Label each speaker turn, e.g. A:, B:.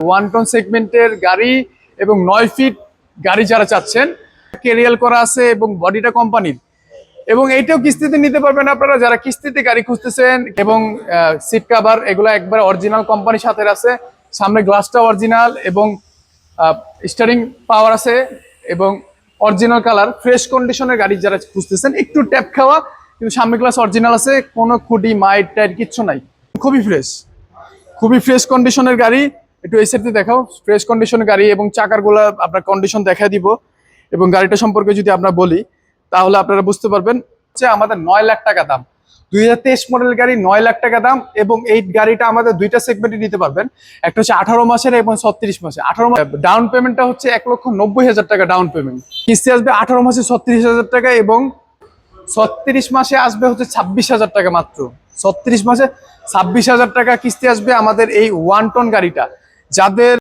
A: One ton সেগমেন্টের গাড়ি এবং নয় ফিট গাড়ি যারা চাচ্ছেন কেরিয়াল করা আছে এবং বডিটা কোম্পানির এবং এইটাও কিস্তিতে নিতে পারবেন আপনারা যারা কিস্তিতে গাড়ি খুঁজতেছেন এবং সিট কাভার এগুলো একবার অরিজিনাল কোম্পানির সাথে আছে। সামনে গ্লাসটা অরিজিনাল এবং স্টারিং পাওয়ার আছে এবং অরিজিনাল কালার ফ্রেশ কন্ডিশনের গাড়ি যারা খুঁজতেছেন, একটু ট্যাপ খাওয়া, কিন্তু সামনে গ্লাস অরিজিনাল আছে, কোনো খুঁটি মাইট টাইট কিচ্ছু নাই। খুবই ফ্রেশ খুবই ফ্রেশ কন্ডিশনের গাড়ি একটু এই সাইডে দেখাও। ফ্রেশ কন্ডিশনের গাড়ি এবং চাকারগুলো আপনার কন্ডিশন দেখা দিব। এবং গাড়িটা সম্পর্কে যদি আমরা বলি, তাহলে আপনারা বুঝতে পারবেন যে আমাদের নয় লাখ টাকা দাম। দুই হাজার তেইশ মডেল গাড়ি নয় লাখ টাকা দাম এবং এই গাড়িটা আমাদের দুইটা সেগমেন্টে নিতে পারবেন। একটা হচ্ছে আঠারো মাসের এবং ছত্রিশ মাসে আঠারো ডাউন পেমেন্টটা হচ্ছে এক লক্ষ নব্বই হাজার টাকা ডাউন পেমেন্ট কিস্তি আসবে আঠারো মাসে ছত্রিশ হাজার টাকা এবং ছত্রিশ মাসে আসবে হচ্ছে ছাব্বিশ হাজার টাকা মাত্র। ছত্রিশ মাসে ছাব্বিশ হাজার টাকা কিস্তি আসবে আমাদের এই ওয়ান টন গাড়িটা। যাদের